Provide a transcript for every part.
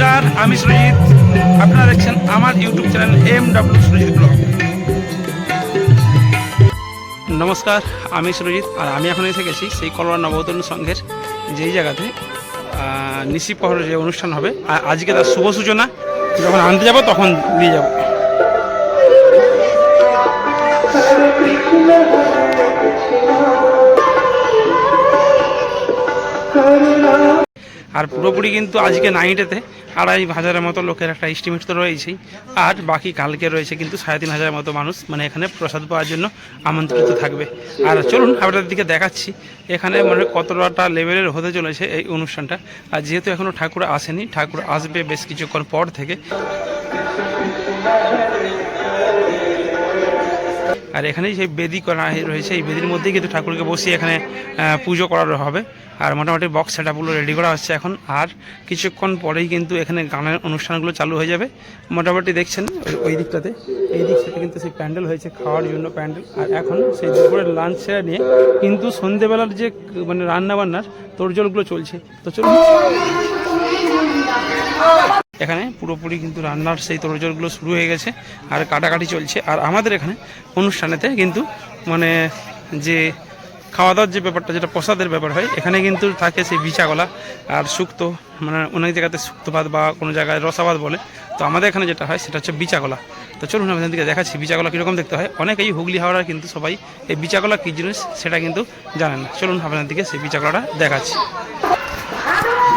নমস্কার, আমি সুরজিৎ আপনারা দেখছেন আমার YouTube channel M W Surajit vlog. নমস্কার, আমি সুরজিৎ আর আমি এখন এসে গেছি সেই কলরা নবতরুণ সংঘের যেই জায়গাতে নিশি প্রহরের যে অনুষ্ঠান হবে। আর আজকে তার শুভ সূচনা, যখন আনতে যাব তখন দিয়ে যাব। আর পুরোপুরি কিন্তু আজকে নাইটেতে আড়াই হাজারের মতো লোকের একটা এস্টিমেট তো রয়েছেই। আর বাকি কালকে রয়েছে কিন্তু সাড়ে তিন হাজারের মতো মানুষ মানে এখানে প্রসাদ পাওয়ার জন্য আমন্ত্রিত থাকবে। আর চলুন আপনাদের দিকে দেখাচ্ছি, এখানে মানে কতটা লেভেলের হতে চলেছে এই অনুষ্ঠানটা। আর যেহেতু এখনও ঠাকুর আসেনি, ঠাকুর আসবে বেশ কিছুক্ষণ পর থেকে। আর এখানেই সেই বেদি করা রয়েছে। এই বেদির মধ্যেই কিন্তু ঠাকুরকে বসিয়ে এখানে পুজো করানো হবে। আর মোটামুটি বক্স সেটআপগুলো রেডি করা হচ্ছে এখন। আর কিছুক্ষণ পরেই কিন্তু এখানে গানের অনুষ্ঠানগুলো চালু হয়ে যাবে। মোটামুটি দেখছেন ওই- দিকটাতে। এই দিকটাতে কিন্তু সেই প্যান্ডেল হয়েছে, খাওয়ার জন্য প্যান্ডেল। আর এখন সেই দুপুরের লাঞ্চ সেরে নিয়ে কিন্তু সন্ধেবেলার যে মানে রান্নাবান্নার তোড়জোড়গুলো চলছে। তো চলুন। এখানে পুরোপুরি কিন্তু রান্নার সেই তোড়জোড়গুলো শুরু হয়ে গেছে আর কাটাকাটি চলছে। আর আমাদের এখানে অনুষ্ঠানেতে কিন্তু মানে যে খাওয়া দাওয়ার যে ব্যাপারটা, যেটা প্রসাদের ব্যাপার হয়, এখানে কিন্তু থাকে সেই বিচাগলা আর শুক্তো মানে অনেক জায়গাতে শুক্তোভাত বা কোনো জায়গায় রসাবাদ বলে। তো আমাদের এখানে যেটা হয়, সেটা হচ্ছে বিচাগলা তো চলুন আমাদের দিকে দেখাচ্ছি বিচাগলা কীরকম দেখতে হয়। অনেকেই হুগলি হাওড়ার কিন্তু সবাই এই বিচাগলা কী জিনিস সেটা কিন্তু জানেন না। চলুন আপনাদের দিকে সেই বিচাগলাটা দেখাচ্ছি।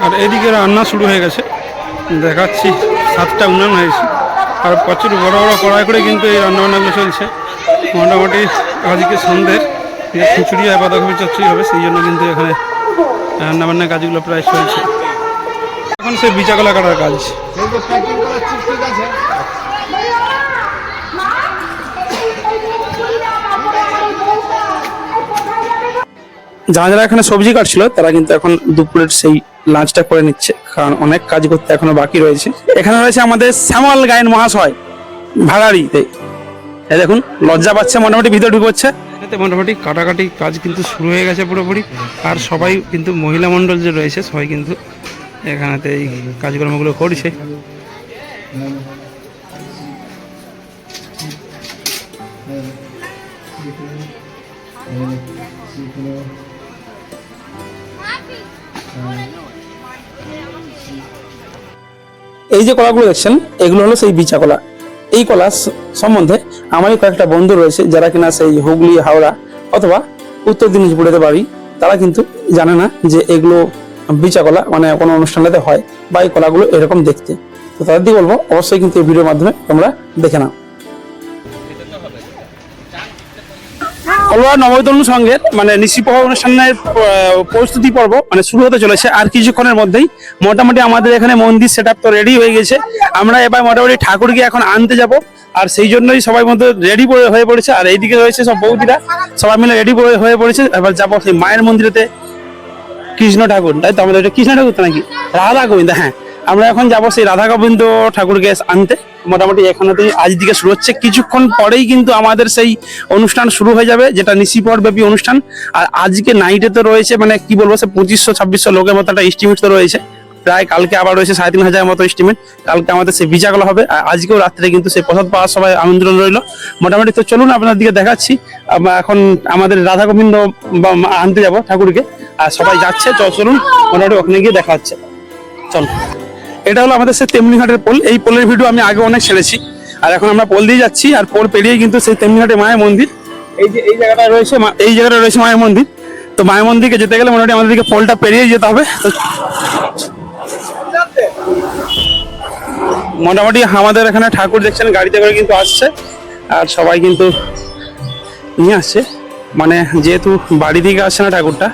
আর এদিকে রান্না শুরু হয়ে গেছে। দেখাচ্ছি, সাতটা উনান হয়েছে। আর প্রচুর বড় বড় কড়াই করে কিন্তু এই রান্নাবান্নাগুলো চলছে। মোটামুটি আজকে সন্ধ্যের খিচুড়ি আর বাঁধাকপি চচ্চড়ি হবে, সেই জন্য কিন্তু এখানে রান্নাবান্নার কাজগুলো প্রায় চলছে। এখন সে বিচাকলা কাটার কাজ। যারা যারা এখানে সবজি কাটছিল, তারা কিন্তু এখন দুপুরের সেই লাঞ্চটা করে নিচ্ছে, কারণ অনেক কাজ করতে এখনও বাকি রয়েছে। এখানে রয়েছে আমাদের শ্যামল গায়েন মহাশয় ভাড়ারিতে এই দেখুন, লজ্জা পাচ্ছে, মোটামুটি ভিতরে ঢুকছে এতে মোটামুটি কাটাকাটি কাজ কিন্তু শুরু হয়ে গেছে পুরোপুরি। আর সবাই কিন্তু মহিলা মণ্ডল যে রয়েছে, সবাই কিন্তু এখানেতে এই কাজকর্মগুলো করছে। এই যে কলাগুলো দেখছেন, এগুলো হলো সেই বিচা কলা। এই কলা সম্বন্ধে আমারই কয়েকটা বন্ধু রয়েছে, যারা কিনা সেই হুগলি, হাওড়া অথবা উত্তর দিনাজপুরেতে বাড়ি, তারা কিন্তু জানে না যে এগুলো বিচা কলা মানে কোনো অনুষ্ঠানেতে হয় বা এই কলাগুলো এরকম দেখতে। তো তাদের দিয়ে বলব, অবশ্যই কিন্তু এই ভিডিওর মাধ্যমে তোমরা দেখে নাও। কলোয়া নবতরুণ সংঘের মানে নিশিপহ অনুষ্ঠানের প্রস্তুতি পর্ব মানে শুরু হতে চলেছে। আর কিছুক্ষণের মধ্যেই মোটামুটি আমাদের এখানে মন্দির সেট তো রেডি হয়ে গেছে। আমরা এবার মোটামুটি ঠাকুরকে এখন আনতে যাব। আর সেই জন্যই সবাই মধ্যে রেডি হয়ে পড়েছে। আর এইদিকে রয়েছে সব বৌদিরা। সবাই মিলে রেডি হয়ে পড়েছে। এবার যাব সেই মায়ের মন্দিরেতে কৃষ্ণ ঠাকুর। তাই তো আমাদের কৃষ্ণ ঠাকুর তো নাকি? রাধা গোবিন্দ হ্যাঁ। আমরা এখন যাব সেই রাধা গোবিন্দ ঠাকুরকে আনতে। মোটামুটি এখানেতেই আজ দিকে শুরু হচ্ছে। কিছুক্ষণ পরেই কিন্তু আমাদের সেই অনুষ্ঠান শুরু হয়ে যাবে, যেটা নিশিপর ব্যাপী অনুষ্ঠান। আর আজকে নাইটে তো রয়েছে মানে কি বলব, সে পঁচিশশো, ছাব্বিশশো লোকের মতো একটা এস্টিমেট তো রয়েছে। প্রায় কালকে আবার রয়েছে সাড়ে তিন হাজার মতো এস্টিমেট কালকে আমাদের সেই বিচাগুলো হবে। আর আজকেও রাত্রে কিন্তু সেই প্রসাদ পাওয়ার সবাই আমন্ত্রণ রইল। মোটামুটি তো চলুন আপনার দিকে দেখাচ্ছি। এখন আমাদের রাধা গোবিন্দ আনতে যাব ঠাকুরকে। আর সবাই যাচ্ছে, চল চলুন। মোটামুটি ওখানে গিয়ে দেখা হচ্ছে। চল। এটা হলো আমাদের সেই তেমনিঘাটের পোল। এই পোলের ভিডিও আমি আগে অনেক ছেড়েছি। আর এখন আমরা পোল দিয়ে যাচ্ছি, আর পোল পেরিয়ে কিন্তু সেই তেমনিঘাটে মায়ের মন্দির। এই যে, এই জায়গাটা রয়েছে এই জায়গাটা রয়েছে মায়ের মন্দির। তো মায়ের মন্দিরকে যেতে গেলে মোটামুটি আমাদেরকে পোলটা পেরিয়ে যেতে হবে। মোটামুটি আমাদের এখানে ঠাকুর দেখছেন, গাড়িতে করে কিন্তু আসছে। আর সবাই কিন্তু নিয়ে আসছে। মানে যেহেতু বাড়ি থেকে আসছে না ঠাকুরটা,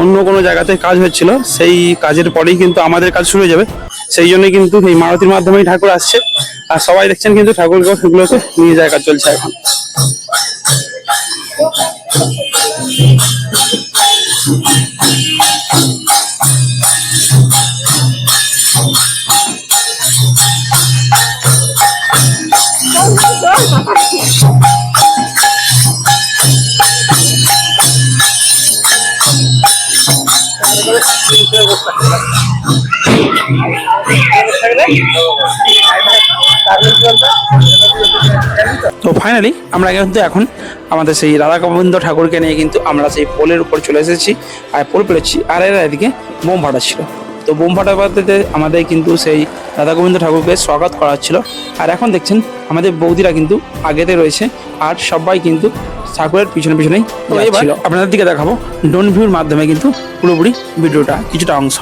অন্য কোনো জায়গাতে কাজ হচ্ছিল, সেই কাজের পরেই কিন্তু আমাদের কাজ শুরু হয়ে যাবে। সেই জন্য কিন্তু এই মারতির মাধ্যমেই ঠাকুর আসছে আর সবাই দেখছেন কিন্তু ঠাকুরকে সেগুলোকে নিয়ে যাওয়া কাজ চলছে এখন Thank you. ফাইনালি আমরা কিন্তু এখন আমাদের সেই রাধা গোবিন্দ ঠাকুরকে নিয়ে কিন্তু আমরা সেই পোলের উপর চলে এসেছি। আর পোল পেরেছি আর এরা এদিকে বোম ফাটাচ্ছিল তো বোম ফাটাতে আমাদের কিন্তু সেই রাধা গোবিন্দ ঠাকুরকে স্বাগত করা হচ্ছিল আর এখন দেখছেন আমাদের বৌদিরা কিন্তু আগেতে রয়েছে আর সবাই কিন্তু ঠাকুরের পিছনে পিছনেই এবার আপনাদের দিকে দেখাবো ডোন ভিউর মাধ্যমে কিন্তু পুরোপুরি ভিডিওটা কিছুটা অংশ।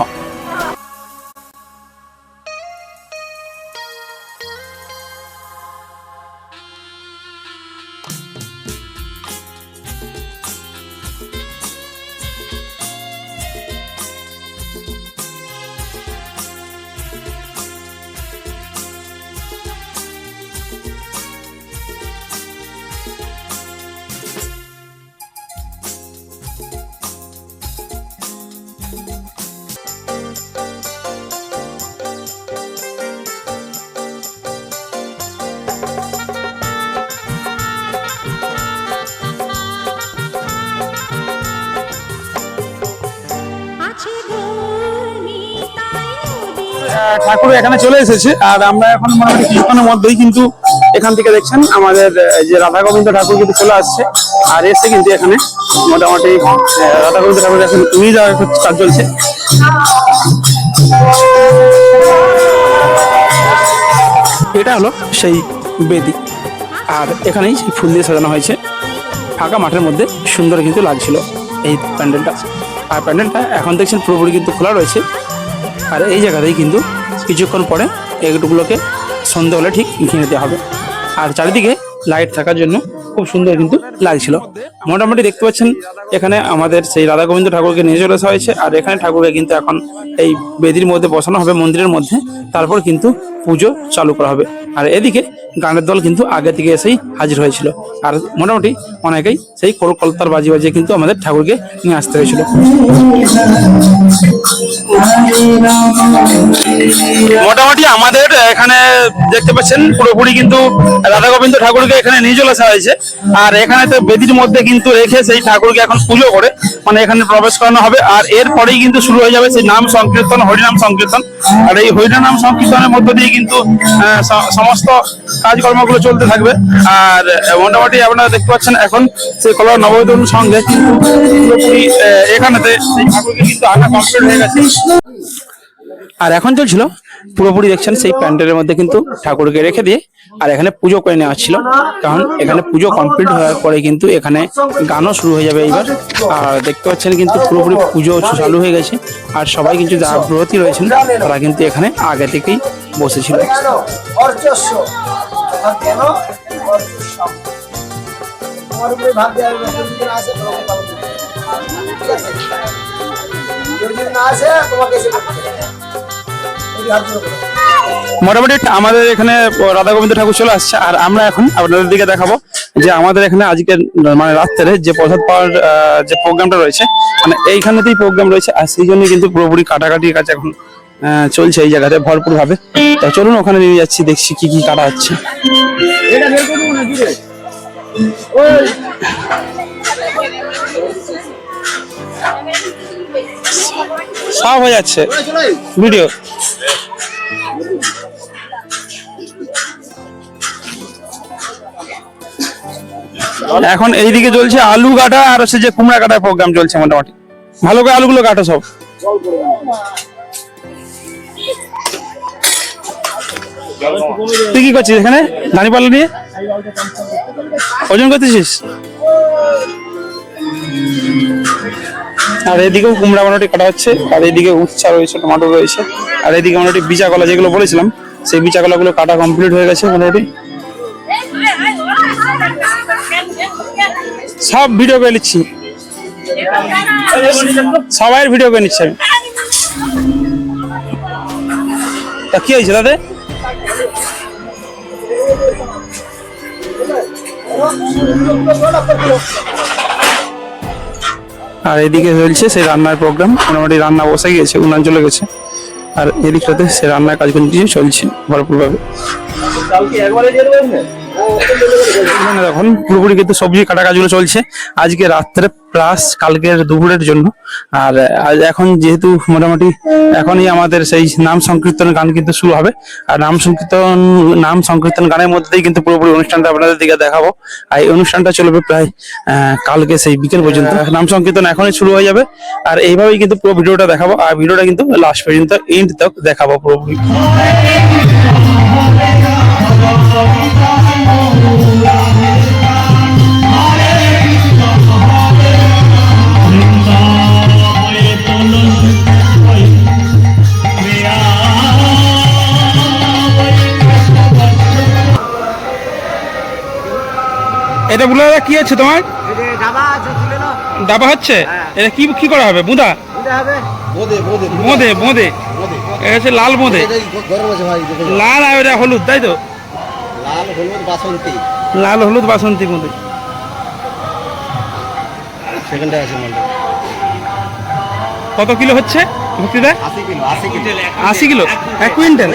ঠাকুর এখানে চলে এসেছে, আর আমরা এখন মোটামুটি কিছুক্ষণের মধ্যেই কিন্তু এখান থেকে দেখছেন আমাদের যে রাধা গোবিন্দ ঠাকুর কিন্তু চলে আসছে, আর এসে কিন্তু এখানে মোটামুটি রাধা গোবিন্দ ঠাকুর এখন নিয়ে যাওয়ার কাজ চলছে। এটা হলো সেই বেদি, আর এখানেই সেই ফুল দিয়ে সাজানো হয়েছে। ফাঁকা মাঠের মধ্যে সুন্দর কিন্তু লাগছিল এই প্যান্ডেলটা। আর প্যান্ডেলটা এখন দেখছেন পুরোপুরি কিন্তু খোলা রয়েছে, আর এই জায়গাতেই কিন্তু কিছুক্ষণ পরে এগুলোকে সন্ধে হলে ঠিক ঘিরে দেওয়া হবে। আর চারিদিকে লাইট থাকার জন্য খুব সুন্দর কিন্তু লাগছিল। মোটামুটি দেখতে পাচ্ছেন, এখানে আমাদের সেই রাধা গোবিন্দ ঠাকুরকে নিয়ে চলে আসা হয়েছে, আর এখানে ঠাকুরকে কিন্তু এখন এই বেদির মধ্যে বসানো হবে, মন্দিরের মধ্যে। তারপর কিন্তু পুজো চালু করা হবে। আর এদিকে গানের দল কিন্তু আগে থেকে এসেই হাজির হয়েছিল। আর মোটামুটি অনেকেই সেই কোল কলতার বাজি বাজিয়ে কিন্তু আমাদের ঠাকুরকে নিয়ে আসতে হয়েছিল। মোটামুটি আমাদের এখানে দেখতে পাচ্ছেন, পুরোপুরি কিন্তু রাধা গোবিন্দ ঠাকুরকে এখানে নিয়ে চলে আসা হয়েছে। আর এখানে তো বেদির মধ্যে কিন্তু রেখে সেই ঠাকুরকে এখন পুজো করে মানে এখানে প্রবেশ করানো হবে। আর এরপরেই কিন্তু শুরু হয়ে যাবে সেই নাম সংকীর্তন, হরিনাম সংকীর্তন। আর এই হরিনাম সংকীর্তনের মধ্য দিয়ে কিন্তু সমস্ত কাজকর্মগুলো চলতে থাকবে। আর মোটামুটি আপনারা দেখতে পাচ্ছেন এখন সেই কলার নবতরুণ সঙ্গে পুরোপুরি এখানেতে সেই ঠাকুরকে কিন্তু আঁকা কমপ্লিট হয়ে গেছে। আর এখন চলছিল? পুরোপুরি দেখছেন সেই প্যান্ডেলের মধ্যে কিন্তু ঠাকুরকে রেখে দিয়ে আর এখানে পুজো করে নেওয়া হচ্ছিল কারণ এখানে পুজো কমপ্লিট হওয়ার পরে কিন্তু এখানে গানও শুরু হয়ে যাবে এইবার। আর দেখতে পাচ্ছেন কিন্তু পুরোপুরি পুজো চালু হয়ে গেছে। আর সবাই কিন্তু যারা ব্রতী রয়েছেন, তারা কিন্তু এখানে আগে থেকেই বসেছিল। তোমাকে মোটামুটি আমাদের এখানে রাধা গোবিন্দ ঠাকুর চলে আসছে, আর আমরা এখন আপনাদের দিকে দেখাবো যে আমাদের এখানে আজকে মানে রাত্রে যে প্রসাদ পাওয়ার যে প্রোগ্রামটা রয়েছে মানে এইখানেতেই প্রোগ্রাম রয়েছে, আর সেই জন্য কিন্তু পুরোপুরি কাটাকাটির কাছে এখন চলছে এই জায়গাতে ভরপুর ভাবে তো চলুন, ওখানে নিয়ে যাচ্ছি, দেখছি কি কি কাটা হচ্ছে। সব হয়ে যাচ্ছে। ভিডিও। এখন এইদিকে চলছে আলু কাটা আর হচ্ছে যে কুমড়া কাটার প্রোগ্রাম চলছে মোটামুটি। ভালো করে আলুগুলো কাটো সব। তুই কি করছিস এখানে? দাঁড়িপাল্লা নিয়ে? ওজন করতেছিস? আর এদিকেও কুমড়া মোটামুটি কাটা হচ্ছে, আর এদিকে উচ্ছা রয়েছে টমেটো রয়েছে, আর এদিকে মোটামুটি বিচা কলা যেগুলো বলেছিলাম, সেই বিচা কলাগুলো কাটা কমপ্লিট হয়ে গেছে মোটামুটি। সব ভিডিও করে নিচ্ছি। সবাই ভিডিও করে নিচ্ছি। আমি তা কি হয়েছে দাদা? আর এদিকে চলছে সেই রান্নার প্রোগ্রাম মোটামুটি রান্না বসে গিয়েছে, উনান চলে গেছে। আর এদিকটাতে সে রান্নার কাজ কিন্তু চলছে ভরপুরভাবে। কালকে একবারে দেখুন, পুরোপুরি কিন্তু সবজি কাটা কাজগুলো চলছে। আজকে রাত্রে প্লাস কালকের দুপুরের জন্য। আর এখন যেহেতু মোটামুটি এখনই আমাদের সেই নাম সংকীর্তন গান কিন্তু শুরু হবে। আর নাম সংকীর্তন নাম সংকীর্তন গানের মধ্যেই কিন্তু পুরোপুরি অনুষ্ঠানটা আপনাদের দিকে দেখাবো। আর এই অনুষ্ঠানটা চলবে প্রায় কালকে সেই বিকেল পর্যন্ত। নাম সংকীর্তন এখনই শুরু হয়ে যাবে। আর এইভাবেই কিন্তু পুরো ভিডিওটা দেখাবো। আর ভিডিওটা কিন্তু লাস্ট পর্যন্ত এন্ড তক দেখাবো পুরোপুরি। এটা বলে দাদা কি আছে তোমার ডাবা হচ্ছে? এটা কি কি করা হবে? বুদা? বোদে বোদে বোঁদে বোঁদে। এটা হচ্ছে লাল বোঁদে। লাল আর এটা হলুদ তাই তো? লাল হলুদ বাসন্তী। লাল হলুদ বাসন্তী বোঁদে। কত কিলো হচ্ছে ভক্তিদা? আশি কিলো আশি কিলো। এক কুইন্টাল?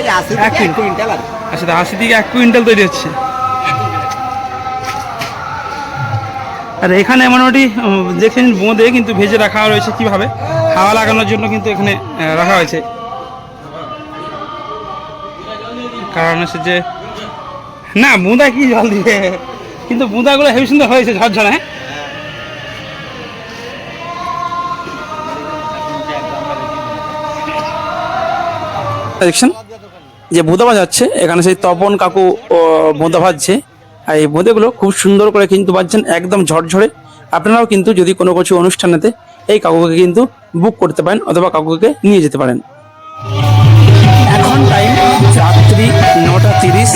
এক কুইন্টাল। আচ্ছা আশি থেকে এক কুইন্টাল তৈরি হচ্ছে। আর এখানে মোটামুটি দেখছেন বোঁদে কিন্তু ভেজে রাখা রয়েছে কীভাবে? হাওয়া লাগানোর জন্য কিন্তু এখানে রাখা হয়েছে। কারণ হচ্ছে যে, না, বুঁদা কি জল দিবে কিন্তু বুঁদাগুলো হেবি সুন্দর হয়েছে ঝরঝরে হ্যাঁ? দেখছেন? যে বোঁদা বাজাচ্ছে, এখানে সেই তপন কাকু বোঁদা ভাজছে। আর এই বোঁদেগুলো খুব সুন্দর করে কিন্তু বাজছেন, একদম ঝরঝরে। আপনারাও কিন্তু যদি কোনো কিছু অনুষ্ঠানেতে এই কাকুকে কিন্তু বুক করতে পারেন অথবা কাকুকে নিয়ে যেতে পারেন। এখন টাইম রাত্রি নটা তিরিশ,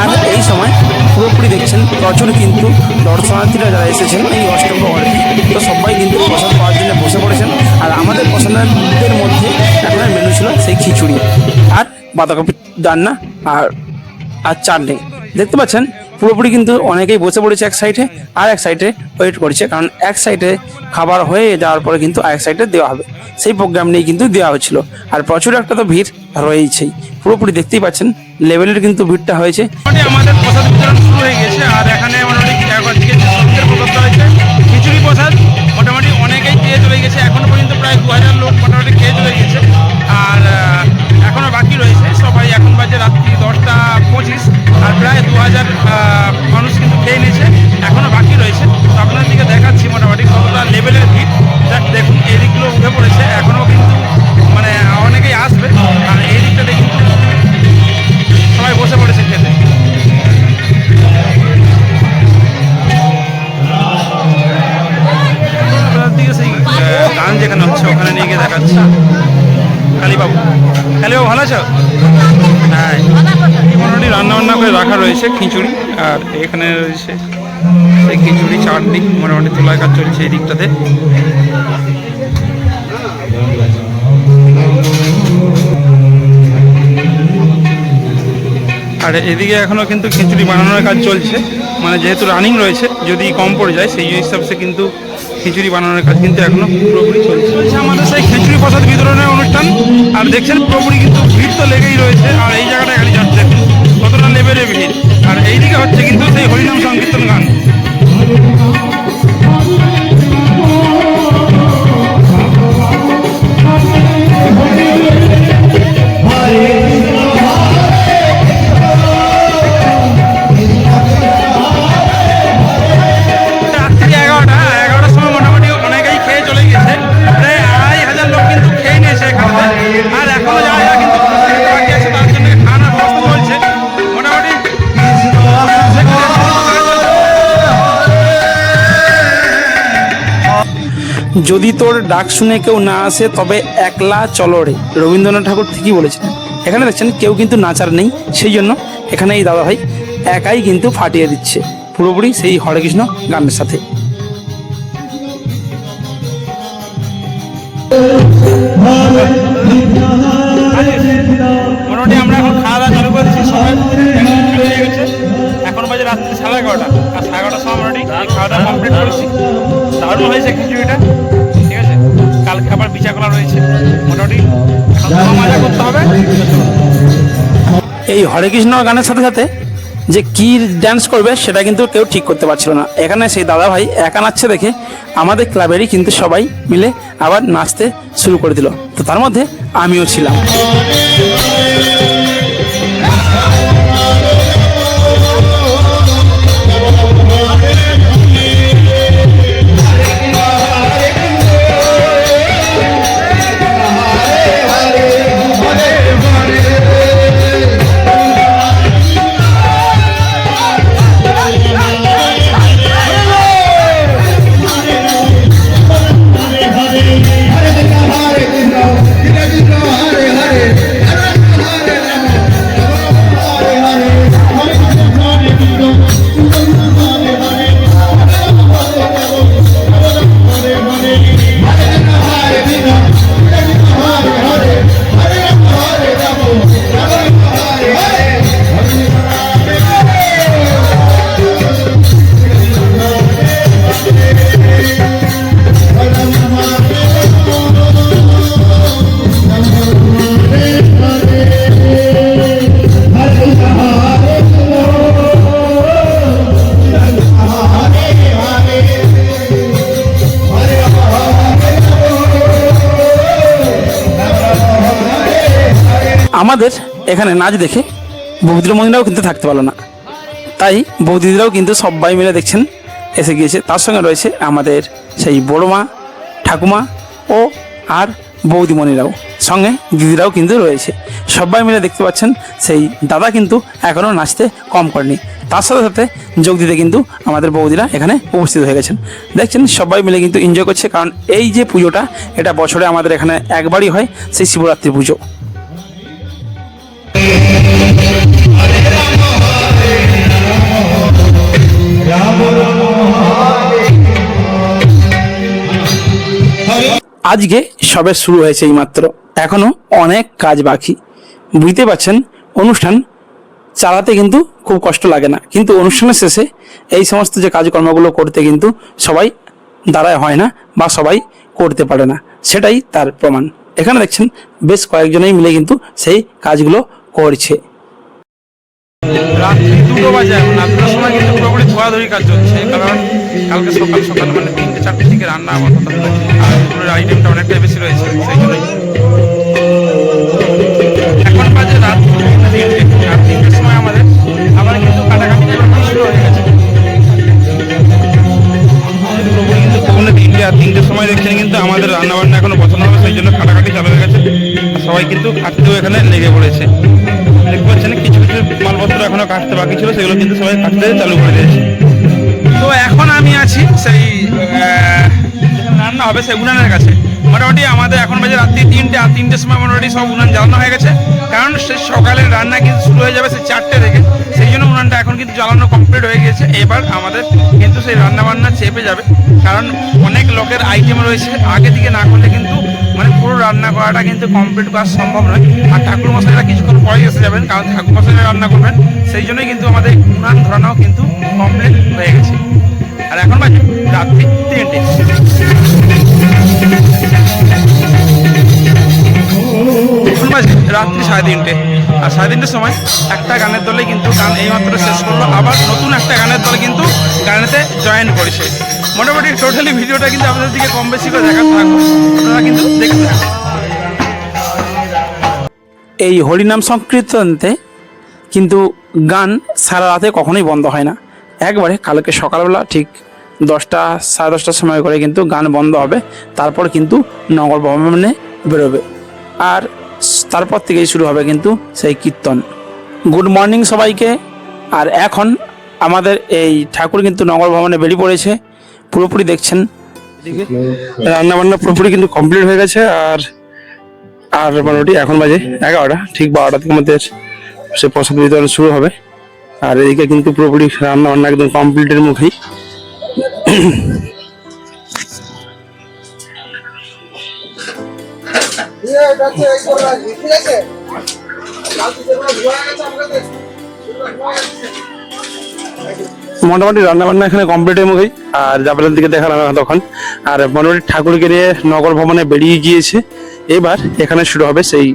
আর এই সময় পুরোপুরি দেখছেন প্রচুর কিন্তু দর্শনার্থীরা যারা এসেছেন এই অষ্টম তো সবাই কিন্তু প্রসাদ পাওয়ার জন্য বসে পড়েছেন। আর আমাদের পছন্দের মধ্যে এখন মেনু ছিল সেই খিচুড়ি, আর বাঁধাকপি রান্না আর আর চাটনি। দেখতে পাচ্ছেন পুরোপুরি কিন্তু অনেকেই বসে পড়েছে এক সাইডে আর এক সাইডে ওয়েট করছে। কারণ এক সাইডে খাবার হয়ে যাওয়ার পরে কিন্তু আর এক সাইডে দেওয়া হবে। সেই প্রোগ্রাম নিয়ে কিন্তু দেওয়া হয়েছিল। আর প্রচুর একটা তো ভিড় রয়েছেই। পুরোপুরি দেখতেই পাচ্ছেন লেভেলের কিন্তু ভিড়টা হয়েছে। আমাদের প্রসাদ বিতরণ শুরু হয়ে গেছে। আর এখানে মোটামুটি হয়েছে। খিচুড়ি প্রসাদ মোটামুটি অনেকেই খেয়ে চলে গেছে। এখনও পর্যন্ত প্রায় দু হাজার লোক মোটামুটি খেয়ে চলে গেছে। রাত্রি দশটা পঁচিশ, আর প্রায় দু হাজার মানুষ কিন্তু খেয়ে নিয়েছে, এখনও বাকি রয়েছে। তো আপনার দিকে দেখাচ্ছি মোটামুটি কতটা লেভেলের ভিড়। দেখ- দেখুন, এই দিকগুলো উঠে পড়েছে। এখনও কিন্তু মানে অনেকেই আসবে, আর এই দিকটা দেখুন। সবাই বসে পড়েছে খেতে। গান যেখানে হচ্ছে, ওখানে নিয়ে গিয়ে দেখাচ্ছি। কালীবাবু। কালীবাবু ভালো আছো? হ্যাঁ মোটামুটি রান্না বান্না করে রাখা রয়েছে খিচুড়ি আর এখানে রয়েছে সেই খিচুড়ি, চাটনি, মোটামুটি তোলার কাজ চলছে এই দিকটাতে। আর এদিকে এখনও কিন্তু খিচুড়ি বানানোর কাজ চলছে। মানে যেহেতু রানিং রয়েছে, যদি কম পড়ে যায়, সেই হিসাবে কিন্তু খিচুড়ি বানানোর কাজ কিন্তু এখনও পুরোপুরি চলছে। আমাদের সেই খিচুড়ি প্রসাদ বিতরণের অনুষ্ঠান। আর দেখছেন পুরোপুরি কিন্তু ভিড় তো লেগেই রয়েছে। আর এই জায়গাটা এখানে যাচ্ছে কতটা লেভেলের ভিড়। আর এইদিকে হচ্ছে কিন্তু সেই হরিনাম সংকীর্তন গান। যদি তোর ডাক শুনে কেউ না আসে, তবে একলা চলো রে। রবীন্দ্রনাথ ঠাকুর ঠিকই বলেছিলেন। এখানে দেখছেন কেউ কিন্তু নাচার নেই, সেই জন্য এখানে এই দাদা ভাই একাই কিন্তু ফাটিয়ে দিচ্ছে। পুরোপুরি সেই হরে কৃষ্ণ গানের সাথে। মোটামুটি আমরা এখন খাওয়া দাওয়া চালু এখন বাজে রাত্রি সাড়ে এগারোটা। আর সাড়ে এগারোটার সময় মোটামুটি খাওয়া দাওয়া কমপ্লিট করেছি। দারুণ হয়েছে খিচুড়িটা। কালকে আবার বিচা করা রয়েছে। মোটামুটি মজা করতে হবে। এই হরে কৃষ্ণ গানের সাথে সাথে যে কি ড্যান্স করবে সেটা কিন্তু কেউ ঠিক করতে পারছিল না। এখানে সেই দাদা ভাই একা নাচছে দেখে আমাদের ক্লাবেরই কিন্তু সবাই মিলে আবার নাচতে শুরু করে দিল। তো তার মধ্যে আমিও ছিলাম। আমাদের এখানে নাচ দেখে বৌদির মহিলাও কিন্তু থাকতে পারল না। তাই বৌদিদিরাও কিন্তু সবাই মিলে দেখছেন, এসে গিয়েছে। তার সঙ্গে রয়েছে আমাদের সেই বড় মা, ঠাকুমা ও আর বৌদিমণিরাও সঙ্গে দিদিরাও কিন্তু রয়েছে। সবাই মিলে দেখতে পাচ্ছেন, সেই দাদা কিন্তু এখনও নাচতে কম করেনি। তার সাথে সাথে যোগ দিতে কিন্তু আমাদের বৌদিরা এখানে উপস্থিত হয়ে গেছেন। দেখছেন, সবাই মিলে কিন্তু এনজয় করছে, কারণ এই যে পুজোটা, এটা বছরে আমাদের এখানে একবারই হয় সেই শিবরাত্রি পুজো। আজকে সবে শুরু হয়েছে এই মাত্র এখনও অনেক কাজ বাকি। বুঝতে পারছেন, অনুষ্ঠান চালাতে কিন্তু খুব কষ্ট লাগে না। কিন্তু অনুষ্ঠানের শেষে এই সমস্ত যে কাজকর্মগুলো করতে কিন্তু সবাই দ্বারায় হয় না বা সবাই করতে পারে না। সেটাই তার প্রমাণ। এখানে দেখছেন, বেশ কয়েকজনেই মিলে কিন্তু সেই কাজগুলো করছে। রাত্রি দুটো বাজে এখন। আপনার সময় কিন্তু পুরোপুরি ধোয়াধুয়ি কাজ চলছে। কারণ কালকে সকাল সকাল মানে তিনটে চারটে থেকে রান্না আমার কথা আর দুপুরের আইটেমটা অনেকটাই বেশি রয়েছে সেই জন্যই। এখন বাজে রাত তিনটে তিনটের সময় আমাদের আবার কিন্তু কাটাকাটি পুরোপুরি শুরু হয়ে গেছে। পুরোপুরি কিন্তু পৌনে তিনটে আর তিনটের সময় দেখছেন কিন্তু আমাদের রান্না বান্না এখনও পছন্দ হবে সেই জন্য কাটাকাটি চালু হয়ে গেছে। সবাই কিন্তু কাটতেও এখানে লেগে পড়েছে। দেখতে পাচ্ছেন, কিছু কিছু মালপত্র এখনও কাটতে বাকি ছিল, সেগুলো কিন্তু সবাই কাটতে চালু করে দিয়েছে। তো এখন আমি আছি সেই রান্না হবে, সেই উনানের কাছে। মোটামুটি আমাদের এখন বাজে রাত্রি তিনটে, আর তিনটের সময় মোটামুটি সব উনান জ্বালানো হয়ে গেছে। কারণ সে সকালের রান্না কিন্তু শুরু হয়ে যাবে সেই চারটে থেকে। সেই জন্য উনানটা এখন কিন্তু জ্বালানো কমপ্লিট হয়ে গেছে এবার আমাদের কিন্তু সেই রান্না বান্না চেপে যাবে। কারণ অনেক লোকের আইটেম রয়েছে। আগে থেকে না করলে কিন্তু মানে পুরো রান্না করাটা কিন্তু কমপ্লিট করা সম্ভব নয়। আর ঠাকুর মশাইরা কিছুক্ষণ পরেই এসে যাবেন, কারণ ঠাকুর মশাইরা রান্না করবেন, সেই জন্যই কিন্তু আমাদের উনান ধরানো কিন্তু কমপ্লিট হয়ে গেছে। আর এখন বাজে রাত্রি তিনটে। এখন বাজে রাত্রি সাড়ে তিনটে। আর সাড়ে তিনটের সময় একটা গানের দলে কিন্তু গান এইমাত্র শেষ করল। আবার নতুন একটা গানের গানেতে জয়েন করেছে। মোটামুটি টোটালি ভিডিওটা কিন্তু আপনাদের দিকে কম বেশি করে দেখাতে থাকব। আপনারা কিন্তু দেখতে এই হরিনাম সংকীর্তনতে কিন্তু গান সারা রাতে কখনোই বন্ধ হয় না। একবারে কালকে সকালবেলা ঠিক দশটা, সাড়ে দশটার সময় করে কিন্তু গান বন্ধ হবে। তারপর কিন্তু নগর ভবনে বেরোবে। আর তারপর থেকেই শুরু হবে কিন্তু সেই কীর্তন। গুড মর্নিং সবাইকে। আর এখন আমাদের এই ঠাকুর কিন্তু নগর ভবনে বেরিয়ে পড়েছে। পুরোপুরি দেখছেন। রান্না বান্না পুরোপুরি কিন্তু কমপ্লিট হয়ে গেছে, আর আর মোটামুটি এখন বাজে এগারোটা, ঠিক বারোটা থেকে আমাদের সে প্রসাদ বিতরণ শুরু হবে। আর এদিকে কিন্তু পুরোপুরি রান্না বান্না একদম কমপ্লিটের মুখেই। ঠিক আছে। মোটামুটি রান্না বান্না এখানে কমপ্লিটের মুখেই। আর যাবারের দিকে দেখালাম তখন। আর মোটামুটি ঠাকুরকে নিয়ে নগর ভবনে বেরিয়ে গিয়েছে। এবার এখানে শুরু হবে সেই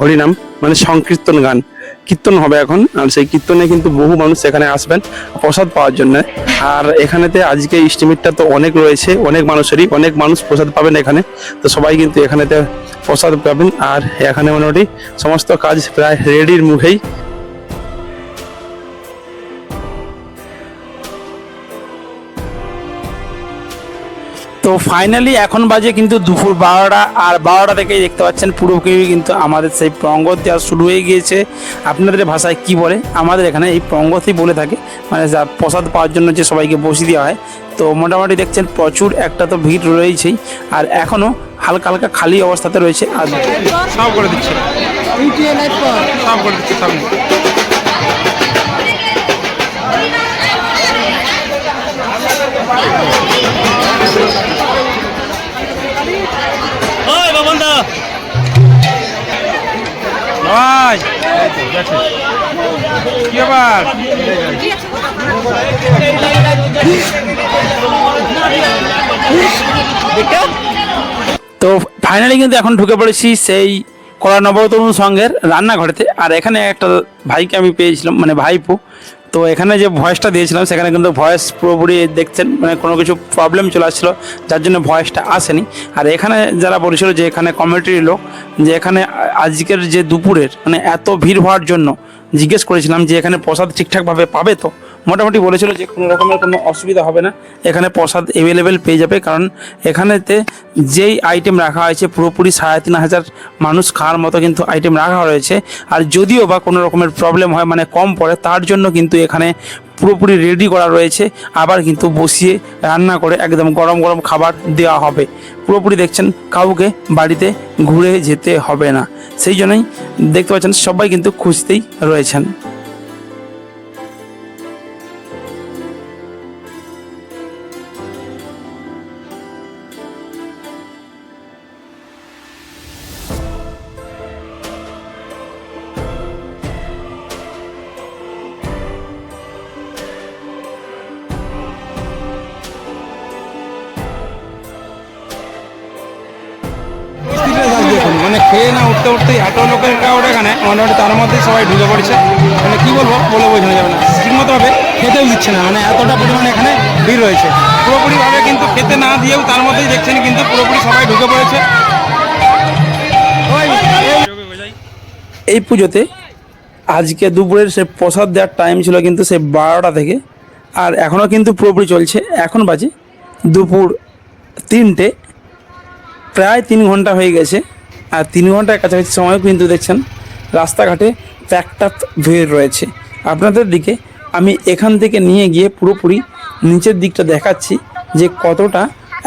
হরিনাম মানে সংকীর্তন গান। কীর্তন হবে এখন, আর সেই কীর্তনে কিন্তু বহু মানুষ এখানে আসবেন প্রসাদ পাওয়ার জন্য। আর এখানেতে আজকে ইস্টিমিটটা তো অনেক রয়েছে, অনেক মানুষেরই, অনেক মানুষ প্রসাদ পাবেন এখানে। তো সবাই কিন্তু এখানেতে প্রসাদ পাবেন। আর এখানে মোটামুটি সমস্ত কাজ প্রায় রেডির মুখেই। তো ফাইনালি এখন বাজে কিন্তু দুপুর বারোটা আর বারোটা থেকেই দেখতে পাচ্ছেন পুরোপুরি কিন্তু আমাদের সেই প্রঙ্গত দেওয়া শুরু হয়ে গিয়েছে। আপনাদের ভাষায় কি বলে? আমাদের এখানে এই প্রঙ্গতই বলে থাকে মানে যা প্রসাদ পাওয়ার জন্য যে সবাইকে বসিয়ে দেওয়া হয়। তো মোটামুটি দেখছেন প্রচুর একটা তো ভিড় রয়েছেই। আর এখনও হালকা হালকা খালি অবস্থাতে রয়েছে আর সব করে দিচ্ছে সব করে দিচ্ছে। ভাই। তো ফাইনালি কিন্তু এখন ঢুকে পড়েছি সেই কলা নবতরুণ সঙ্গের রান্নাঘরেতে। আর এখানে একটা ভাইকে আমি পেয়েছিলাম মানে ভাইপো। তো এখানে যে ভয়েসটা দিয়েছিলাম, সেখানে কিন্তু ভয়েস পুরোপুরি দেখছেন মানে কোনো কিছু প্রবলেম চলে আসছিল, যার জন্য ভয়েসটা আসেনি। আর এখানে যারা বলেছিল যে এখানে কমিউনিটির লোক, যে এখানে আজকের যে দুপুরের মানে এত ভিড় হওয়ার জন্য জিজ্ঞেস করেছিলাম যে এখানে প্রসাদ ঠিকঠাকভাবে পাবে তো? মোটামুটি বলেছিল যে কোনো রকমের কোনো অসুবিধা হবে না। এখানে প্রসাদ অ্যাভেলেবেল পেয়ে যাবে কারণ এখানেতে যেই আইটেম রাখা হয়েছে পুরোপুরি সাড়ে তিন হাজার মানুষ খাওয়ার মতো কিন্তু আইটেম রাখা রয়েছে। আর যদিও বা কোনো রকমের প্রবলেম হয় মানে কম পড়ে, তার জন্য কিন্তু এখানে পুরোপুরি রেডি করা রয়েছে। আবার কিন্তু বসিয়ে রান্না করে একদম গরম গরম খাবার দেওয়া হবে। পুরোপুরি দেখছেন, কাউকে বাড়িতে ঘুরে যেতে হবে না। সেই জন্যই দেখতে পাচ্ছেন, সবাই কিন্তু খুঁজতেই রয়েছেন। উঠতে উঠতে এত লোকের ক্রাউড এখানে, মোটামুটি তার মধ্যে সবাই ঢুকে পড়েছে। মানে কি বলব, বলে বোঝানো যাবে না। ঠিক মতো হবে খেতেও দিচ্ছে না মানে এতটা পরিমাণে এখানে ভিড় রয়েছে। পুরোপুরিভাবে কিন্তু খেতে না দিয়েও তার মধ্যেই দেখছেন কিন্তু পুরোপুরি সবাই ঢুকে পড়েছে। এই। পুজোতে আজকে দুপুরের সে প্রসাদ দেওয়ার টাইম ছিল কিন্তু সে বারোটা থেকে, আর এখনও কিন্তু পুরোপুরি চলছে। এখন বাজে দুপুর তিনটে, প্রায় তিন ঘণ্টা হয়ে গেছে। আর তিন ঘণ্টার কাছাকাছি সময় কিন্তু দেখছেন রাস্তাঘাটে প্যাকটা ভিড় রয়েছে। আপনাদের দিকে আমি এখান থেকে নিয়ে গিয়ে পুরোপুরি নিচের দিকটা দেখাচ্ছি যে কতটা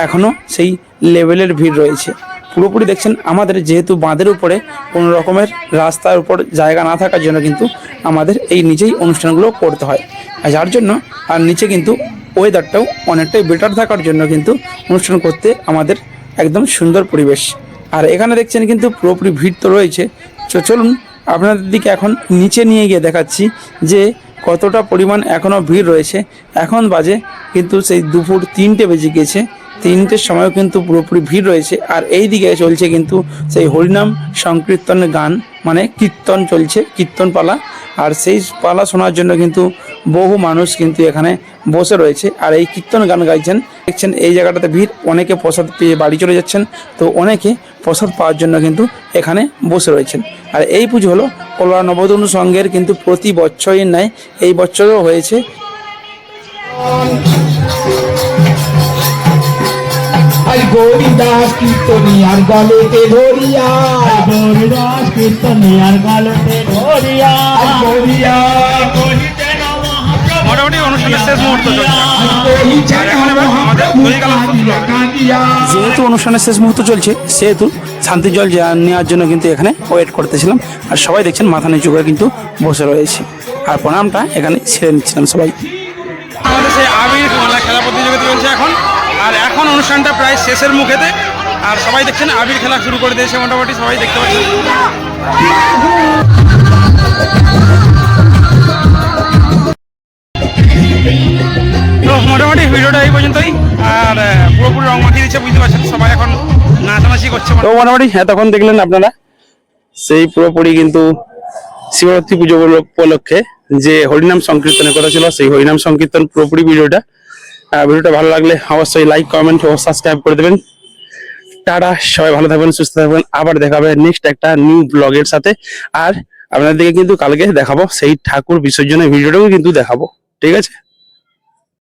এখনও সেই লেভেলের ভিড় রয়েছে। পুরোপুরি দেখছেন আমাদের যেহেতু বাঁধের উপরে কোনো রকমের রাস্তার উপর জায়গা না থাকার জন্য কিন্তু আমাদের এই নিচেই অনুষ্ঠানগুলো করতে হয়। আর যার জন্য আর নিচে কিন্তু ওয়েদারটাও অনেকটাই বেটার থাকার জন্য কিন্তু অনুষ্ঠান করতে আমাদের একদম সুন্দর পরিবেশ। আর এখানে দেখছেন কিন্তু পুরোপুরি ভিড় তো রয়েছে। তো চলুন আপনাদের দিকে এখন নিচে নিয়ে গিয়ে দেখাচ্ছি যে কতটা পরিমাণ এখনও ভিড় রয়েছে। এখন বাজে কিন্তু সেই দুপুর তিনটে বেজে গিয়েছে। তিনটের সময়ও কিন্তু পুরোপুরি ভিড় রয়েছে। আর এই দিকে চলছে কিন্তু সেই হরিনাম সংকীর্তনের গান মানে কীর্তন চলছে কীর্তন পালা আর সেই পালা শোনার জন্য কিন্তু বহু মানুষ কিন্তু এখানে বসে রয়েছে। আর এই কীর্তন গান গাইছেন দেখছেন এই জায়গাটাতে ভিড় অনেকে প্রসাদ পেয়ে বাড়ি চলে যাচ্ছেন। তো অনেকে প্রসাদ পাওয়ার জন্য কিন্তু এখানে বসে রয়েছেন। আর এই পুজো হলো কলোয়া নবদনু সংঘের কিন্তু প্রতি বছরই নেয় এই বছরও হয়েছে। আজ গৌরীদাস কীর্তনিয়ার গলেতে ধরিয়া। গৌরদাস কীর্তনিয়ার গালতে ধরিয়া। যেহেতু অনুষ্ঠানের শেষ মুহূর্ত চলছে সেহেতু শান্তি জল নেওয়ার জন্য কিন্তু এখানে ওয়েট করতেছিলাম। আর সবাই দেখছেন মাথা নিচু করে কিন্তু বসে রয়েছে। আর প্রণামটা এখানে ছেড়ে নিচ্ছিলাম সবাই। আমাদের সেই আবির খেলা প্রতিযোগিতা চলছে এখন। আর এখন অনুষ্ঠানটা প্রায় শেষের মুখেতে। আর সবাই দেখছেন আবির খেলা শুরু করে দিয়েছে মোটামুটি সবাই দেখতে পাচ্ছেন। তো মোটামুটি ভিডিওটা এই পর্যন্তই। আর পুরোপুরি রং মাখিয়ে দিচ্ছে, বুঝতে পারছেন সবাই এখন নাচানাচি করছে। তো মোটামুটি এতক্ষণ দেখলেন আপনারা, সেই পুরোপুরি কিন্তু শিবরাত্রি পুজো উপলক- উপলক্ষে যে হরিনাম সংকীর্তনের কথা ছিল, সেই হরিনাম সংকীর্তন পুরোপুরি ভিডিওটা। ভিডিওটা ভালো লাগলে অবশ্যই লাইক কমেন্ট ও সাবস্ক্রাইব করে দেবেন। টাটা, সবাই ভালো থাকবেন, সুস্থ থাকবেন। আবার দেখাবে নেক্সট একটা নিউ ব্লগের সাথে। আর আপনাদেরকে কিন্তু কালকে দেখাবো, সেই ঠাকুর বিসর্জনের ভিডিওটাও কিন্তু দেখাবো। ঠিক আছে?